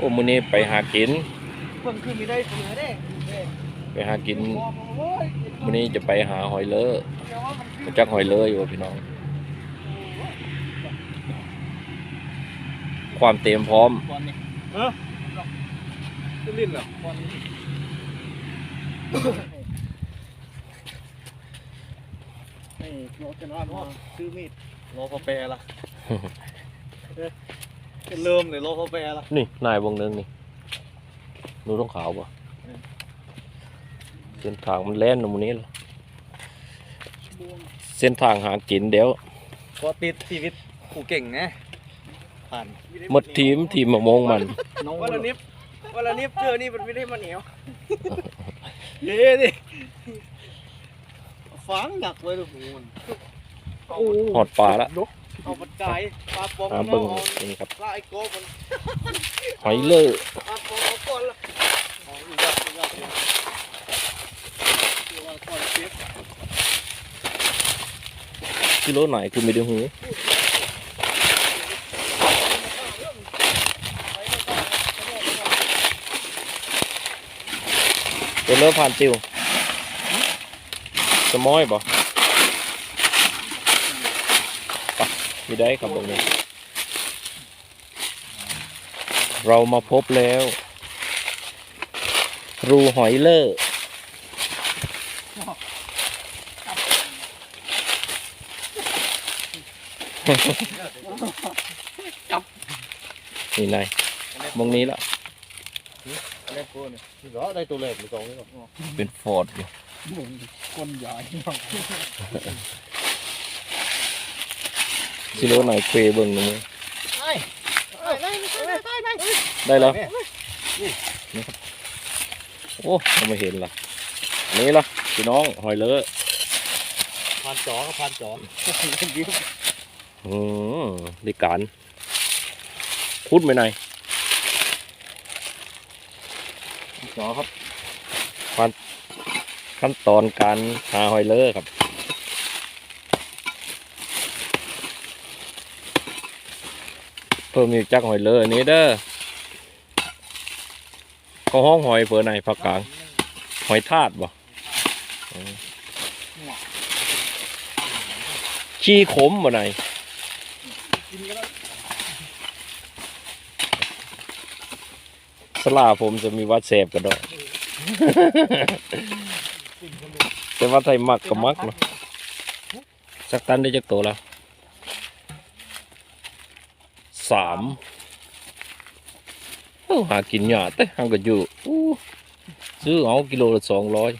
อ้มื้อนี้ไปหากินเพิ่งขึ้นมีได้เสือเด้ไปหากินโอ้ยมื้อนี้จะไปหาหอยเลอะเดี๋ยวว่ามันขึ้นรู้จักหอยเลอะอยู่บ่พี่น้อง ความเตรียมพร้อมบอลนี่เออจะลิ้นเหรอบอลนี่นี่รถจะนอนว่าซื้อมีดรอพอแปรละ เอ๊ะเริ่มเลยรอพอแปรละนี่นายวงหนึงนี่หนูต้องขาวป่ะเส้นทางมันแล่นตรงนี้เหรอเส้นทางหากินเดี๋ยวก็ติดชีวิตผู้เก่งไงผ่านหมดทีมทีมมะมงมันน้องวันละนิบวันละนิบเจอนี่มันไม่ได้มาเหนียวเย้ดิฟังหนักไว้ลูกหมูมันหอดปลาละ เอาปัจจัยปลาปองหามาเบิ่งเอานี่ครับปลาไอ้โก้มันหอยเลอะปลาปองเอาก้อนละอ๋ออีกแล้วอีกแล้วอีกแล้วเดี๋ยวว่าก่อนเก็บกิโลไหนคือไม่ได้หูเป็นเลิฟผ่านจิวสมอยบ่ ไปมีได้ครับตรงนี้เรามาพบแล้ว รูหอยเลอร์นี่นายมองนี้ละเล็กตัวนี่เหรอได้ตัวเล็กหรือสองนี่หรอเป็นฟอร์ดอยู่คนใหญ่ ซิโลไหนเควเบิ่งหนูมือไอ้ไอ้ไอ้ไอ้ไอ้ไอ้ได้แล้วนี่ครับโอ้เราไม่เห็นละอันนี้ละพี่น้องหอยเลอะพันจอกับพันจออืมดีการพูดไหมนายจอครับขั้นตอนการหาหอยเลอะครับ เพิ่มอีกจักหอยเลอะอันนี้เด้อเขาห้องหอยเผื่อในภาคกลาง หอยทาดบ่ขี้ขมบ่ไหนสลาผมจะมีวัดแสบกระดอกแต่ว่าไทยมักก็มักเนาะสักตันได้จักตัวแล้ว สามหากินหยาดแต่หางก็อยู่ซื้อเอากิโลละสองร้อย